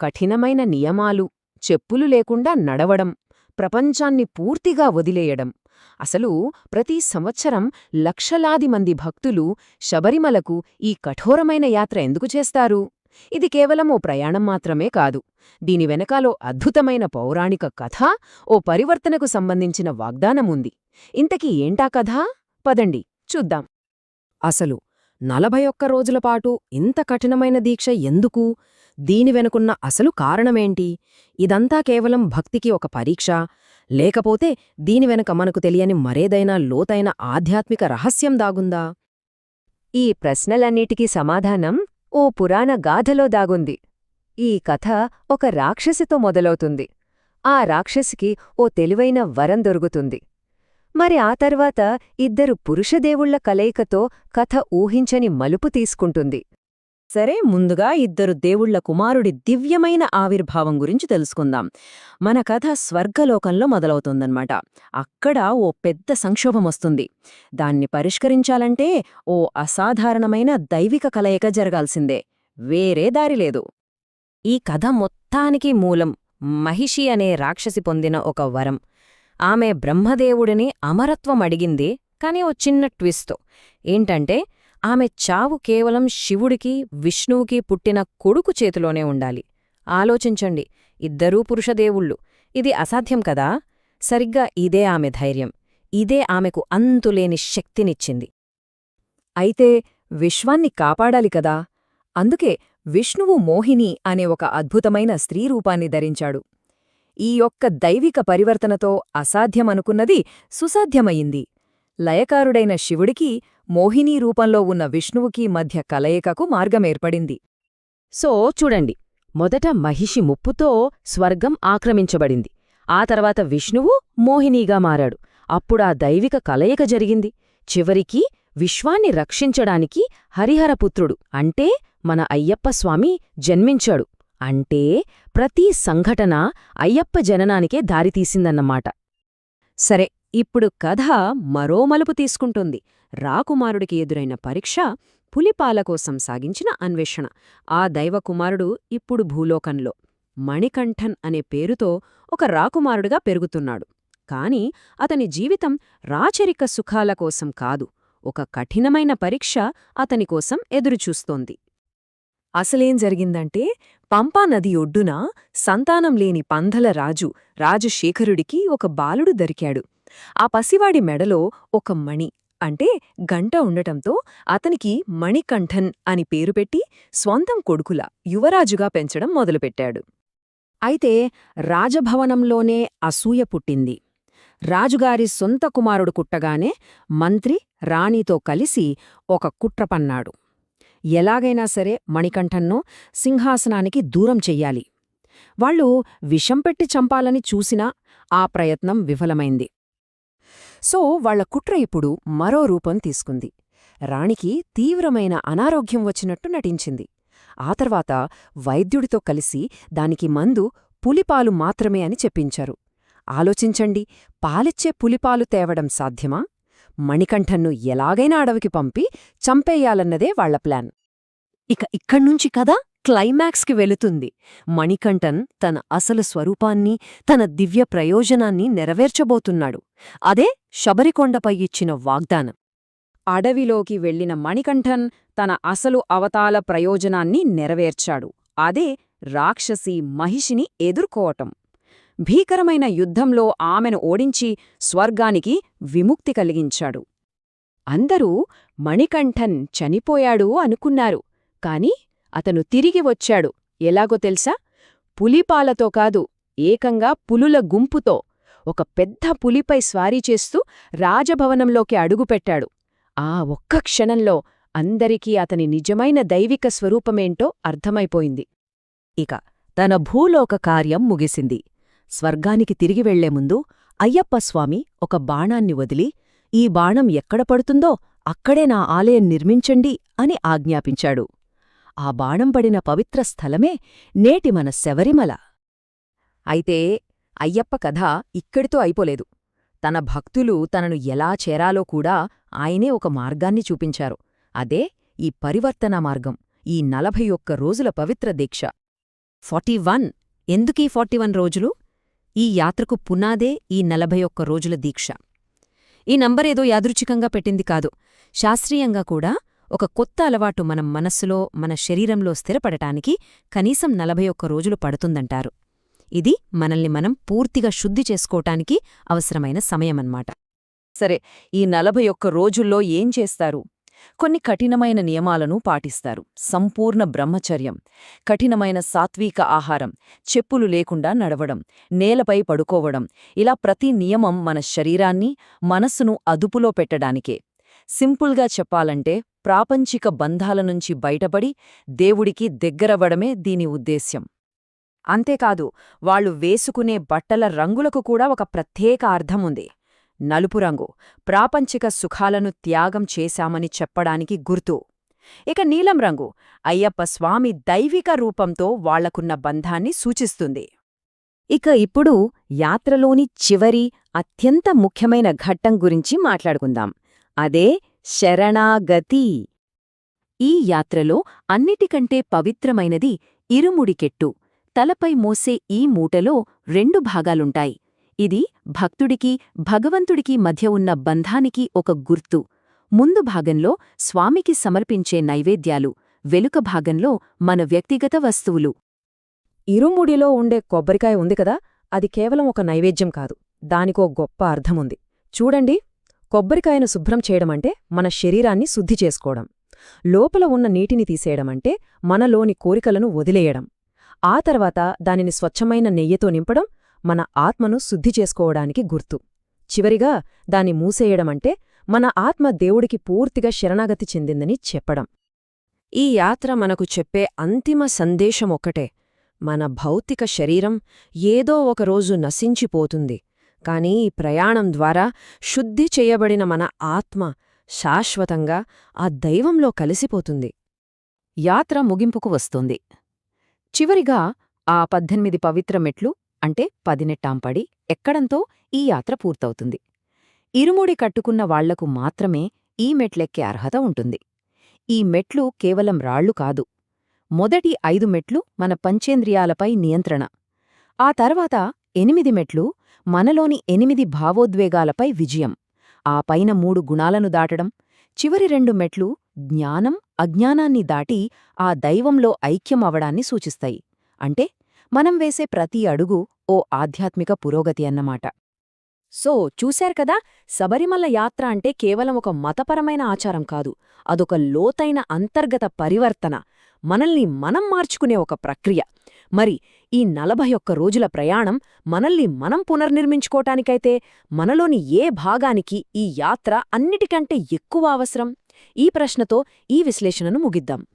కఠినమైన నియమాలు చెప్పులు లేకుండా నడవడం ప్రపంచాన్ని పూర్తిగా వదిలేయడం. అసలు ప్రతి సంవత్సరం లక్షలాది మంది భక్తులు శబరిమలకు ఈ కఠోరమైన యాత్ర ఎందుకు చేస్తారు? ఇది కేవలం ఓ ప్రయాణం మాత్రమే కాదు. దీని వెనకాలో అద్భుతమైన పౌరాణిక కథ ఓ పరివర్తనకు సంబంధించిన వాగ్దానముంది. ఇంతకీ ఏంటా కథ? పదండి చూద్దాం. అసలు నలభై ఒక్క రోజులపాటు ఇంత కఠినమైన దీక్ష ఎందుకు? దీని వెనుకున్న అసలు కారణమేంటి? ఇదంతా కేవలం భక్తికి ఒక పరీక్ష. లేకపోతే దీని వెనక మనకు తెలియని మరేదైనా లోతైన ఆధ్యాత్మిక రహస్యం దాగుందా? ఈ ప్రశ్నలన్నిటికీ సమాధానం ఓ పురాణ గాథలో దాగుంది. ఈ కథ ఒక రాక్షసితో మొదలవుతుంది. ఆ రాక్షసికి ఓ తెలివైన వరం దొరుకుతుంది. మరి ఆ తర్వాత ఇద్దరు పురుషదేవుళ్ళ కలయికతో కథ ఊహించని మలుపు తీసుకుంటుంది. సరే ముందుగా ఇద్దరు దేవుళ్ళ కుమారుడి దివ్యమైన ఆవిర్భావం గురించి తెలుసుకుందాం. మన కథ స్వర్గలోకంలో మొదలవుతుందన్నమాట. అక్కడ ఓ పెద్ద సంక్షోభం వస్తుంది. దాన్ని పరిష్కరించాలంటే ఓ అసాధారణమైన దైవిక కలయిక జరగాల్సిందే. వేరే దారి లేదు. ఈ కథ మొత్తానికి మూలం మహిషి అనే రాక్షసి పొందిన ఒక వరం. ఆమె బ్రహ్మదేవుడిని అమరత్వం అడిగింది కాని ఓ చిన్న ట్విస్తో ఏంటంటే ఆమె చావు కేవలం శివుడికి విష్ణువుకి పుట్టిన కొడుకు చేతిలోనే ఉండాలి. ఆలోచించండి ఇద్దరూ పురుషదేవుళ్ళు ఇది అసాధ్యం కదా? సరిగ్గా ఇదే ఆమె ధైర్యం. ఇదే ఆమెకు అంతులేని శక్తినిచ్చింది. అయితే విశ్వాన్ని కాపాడాలి కదా? అందుకే విష్ణువు మోహిని అనే ఒక అద్భుతమైన స్త్రీ రూపాన్ని ధరించాడు. ఈ యొక్క దైవిక పరివర్తనతో అసాధ్యమనుకున్నది సుసాధ్యమయింది లయకారుడైన శివుడికి మోహినీ రూపంలో ఉన్న విష్ణువుకి మధ్య కలయికకు మార్గమేర్పడింది. సో చూడండి. మొదట మహిషి ముప్పుతో స్వర్గం ఆక్రమించబడింది. ఆ తర్వాత విష్ణువు మోహినీగా మారాడు. అప్పుడా దైవిక కలయిక జరిగింది. చివరికి విశ్వాన్ని రక్షించడానికి హరిహరపుత్రుడు అంటే మన అయ్యప్ప స్వామి జన్మించాడు. అంటే ప్రతి సంఘటన అయ్యప్ప జననానికే దారితీసిందన్నమాట సరే ఇప్పుడు కథ మరో మలుపు తీసుకుంటుంది. రాకుమారుడికి ఎదురైన పరీక్ష పులిపాల కోసం సాగించిన అన్వేషణ. ఆ దైవకుమారుడు ఇప్పుడు భూలోకంలో. మణికంఠన్ అనే పేరుతో ఒక రాకుమారుడుగా పెరుగుతున్నాడు. కాని అతని జీవితం రాచరిక సుఖాల కోసం కాదు ఒక కఠినమైన పరీక్ష అతని కోసం ఎదురుచూస్తోంది. అసలేం జరిగిందంటే పంపా నది ఒడ్డున సంతానం లేని పంధల రాజు రాజశేఖరుడికి ఒక బాలుడు దొరికాడు. ఆ పసివాడి మెడలో ఒక మణి అంటే గంట ఉండటంతో అతనికి మణికంఠన్ అని పేరు పెట్టి స్వంతం కొడుకుల యువరాజుగా పెంచడం మొదలుపెట్టాడు. అయితే రాజభవనంలోనే అసూయ పుట్టింది. రాజుగారి సొంత కుమారుడు కుట్టగానే మంత్రి రాణితో కలిసి ఒక కుట్రపన్నాడు ఎలాగైనా సరే మణికంఠన్ను సింహాసనానికి దూరం చెయ్యాలి. వాళ్ళు విషం పెట్టి చంపాలని చూసినా ఆ ప్రయత్నం విఫలమైంది. సో వాళ్ళ కుట్ర ఇప్పుడు మరో రూపం తీసుకుంది. రాణికి తీవ్రమైన అనారోగ్యం వచ్చినట్టు నటించింది. ఆ తర్వాత వైద్యుడితో కలిసి దానికి మందు పులిపాలు మాత్రమే అని చెప్పించారు. ఆలోచించండి పాలిచ్చే పులిపాలు తేవడం సాధ్యమా? మణికంఠన్ను ఎలాగైనా అడవికి పంపి చంపేయాలన్నదే వాళ్ళ ప్లాన్. ఇక ఇక్కడ్నుంచి కదా క్లైమాక్స్కి వెళుతుంది. మణికంఠన్ తన అసలు స్వరూపాన్ని తన దివ్య ప్రయోజనాన్ని నెరవేర్చబోతున్నాడు. అదే శబరికొండపై ఇచ్చిన వాగ్దానం. అడవిలోకి వెళ్ళిన మణికంఠన్ తన అసలు అవతాల ప్రయోజనాన్ని నెరవేర్చాడు. అదే రాక్షసి మహిషిని ఎదుర్కోవటం. భీకరమైన యుద్ధంలో ఆమెను ఓడించి స్వర్గానికి విముక్తి కలిగించాడు. అందరూ మణికంఠన్ చనిపోయాడు అనుకున్నారు. కాని అతను తిరిగి వచ్చాడు. ఎలాగో తెలుసా? పులిపాలతో కాదు ఏకంగా పులుల గుంపుతో. ఒక పెద్ద పులిపై స్వారీ చేస్తూ రాజభవనంలోకి అడుగుపెట్టాడు. ఆ ఒక్క క్షణంలో అందరికీ అతని నిజమైన దైవిక స్వరూపమేంటో అర్థమైపోయింది. ఇక తన భూలోక కార్యం ముగిసింది. స్వర్గానికి తిరిగి వెళ్ళే ముందు అయ్యప్పస్వామి ఒక బాణాన్ని వదిలి ఈ బాణం ఎక్కడ పడుతుందో అక్కడే నా ఆలయం నిర్మించండి అని ఆజ్ఞాపించాడు. ఆ బాణం పడిన పవిత్ర స్థలమే నేటి మన శబరిమల. అయితే అయ్యప్ప కథ ఇక్కడితో అయిపోలేదు. తన భక్తులు తనను ఎలా చేరాలో కూడా ఆయనే ఒక మార్గాన్ని చూపించారు. అదే ఈ పరివర్తన మార్గం ఈ నలభై ఒక్క రోజుల పవిత్ర దీక్ష. Forty one. ఎందుకీ ఫార్టీ వన్ రోజులు? ఈ యాత్రకు పునాదే ఈ నలభై ఒక్క రోజుల దీక్ష. ఈ నంబరేదో యాదృచ్ఛికంగా పెట్టింది కాదు. శాస్త్రీయంగా కూడా ఒక కొత్త అలవాటు మన మనస్సులో మన శరీరంలో స్థిరపడటానికి కనీసం నలభై ఒక్క రోజులు పడుతుందంటారు. ఇది మనల్ని మనం పూర్తిగా శుద్ధి చేసుకోటానికి అవసరమైన సమయమన్నమాట. సరే ఈ నలభై ఒక్క రోజుల్లో ఏం చేస్తారు? కొన్ని కఠినమైన నియమాలను పాటిస్తారు. సంపూర్ణ బ్రహ్మచర్యం కఠినమైన సాత్విక ఆహారం చెప్పులు లేకుండా నడవడం నేలపై పడుకోవడం ఇలా ప్రతి నియమం మన శరీరాన్ని మనస్సును అదుపులో పెట్టడానికే. సింపుల్గా చెప్పాలంటే ప్రాపంచిక బంధాల నుంచి బయటపడి దేవుడికి దగ్గరవడమే దీని ఉద్దేశ్యం. అంతేకాదు వాళ్ళు వేసుకునే బట్టల రంగులకు కూడా ఒక ప్రత్యేక అర్థముంది. నలుపు రంగు. ప్రాపంచిక సుఖాలను త్యాగం చేశామని చెప్పడానికి గుర్తు. ఇక నీలం రంగు. అయ్యప్ప స్వామి దైవిక రూపంతో వాళ్ళకున్న బంధాన్ని సూచిస్తుంది. ఇక ఇప్పుడు యాత్రలోని చివరి అత్యంత ముఖ్యమైన ఘట్టం గురించి మాట్లాడుకుందాం. అదే శరణాగతి. ఈ యాత్రలో అన్నిటికంటే పవిత్రమైనది ఇరుముడికెట్టు తలపై మోసే ఈ మూటలో రెండు భాగాలుంటాయి. ఇది భక్తుడికి భగవంతుడికి మధ్య ఉన్న బంధానికి ఒక గుర్తు. ముందు భాగంలో స్వామికి సమర్పించే నైవేద్యాలు వెలుక భాగంలో మన వ్యక్తిగత వస్తువులు. ఇరుముడిలో ఉండే కొబ్బరికాయ ఉంది కదా అది కేవలం ఒక నైవేద్యం కాదు దానికో గొప్ప అర్థముంది. చూడండి కొబ్బరికాయను శుభ్రం చేయడమంటే మన శరీరాన్ని శుద్ధి చేసుకోవడం. లోపల ఉన్న నీటిని తీసేయడమంటే మనలోని కోరికలను వదిలేయడం. ఆ తర్వాత దానిని స్వచ్ఛమైన నెయ్యితో నింపడం మన ఆత్మను శుద్ధి చేసుకోవడానికి గుర్తు. చివరిగా దాన్ని మూసేయడమంటే మన ఆత్మ దేవుడికి పూర్తిగా శరణాగతి చెందిందని చెప్పడం. ఈ యాత్ర మనకు చెప్పే అంతిమ సందేశమొక్కటే మన భౌతిక శరీరం ఏదో ఒకరోజు నశించిపోతుంది. కాని ఈ ప్రయాణం ద్వారా శుద్ధి చేయబడిన మన ఆత్మ శాశ్వతంగా ఆ దైవంలో కలిసిపోతుంది. యాత్ర ముగింపుకు వస్తుంది. చివరిగా ఆ పద్దెనిమిది పవిత్ర మెట్లు అంటే పదినెట్టాంపడి ఎక్కడంతో ఈ యాత్ర పూర్తవుతుంది. ఇరుముడి కట్టుకున్న వాళ్ళకు మాత్రమే ఈ మెట్లెక్కే అర్హత ఉంటుంది. ఈ మెట్లు కేవలం రాళ్ళు కాదు. మొదటి ఐదు మెట్లు మన పంచేంద్రియాలపై నియంత్రణ. ఆ తర్వాత ఎనిమిది మెట్లు మనలోని ఎనిమిది భావోద్వేగాలపై విజయం. ఆ పైన మూడు గుణాలను దాటడం చివరి రెండు మెట్లు జ్ఞానం అజ్ఞానాన్ని దాటి ఆ దైవంలో ఐక్యం అవడాన్ని సూచిస్తాయి. అంటే మనం వేసే ప్రతి అడుగు ఓ ఆధ్యాత్మిక పురోగతి అన్నమాట. సో చూశారు కదా? శబరిమల యాత్ర అంటే కేవలం ఒక మతపరమైన ఆచారం కాదు. అదొక లోతైన అంతర్గత పరివర్తన. మనల్ని మనం మార్చుకునే ఒక ప్రక్రియ. మరి ఈ నలభై ఒక్క రోజుల ప్రయాణం మనల్ని మనం పునర్నిర్మించుకోటానికైతే మనలోని ఏ భాగానికి ఈ యాత్ర అన్నిటికంటే ఎక్కువ అవసరం? ఈ ప్రశ్నతో ఈ విశ్లేషణను ముగిద్దాం.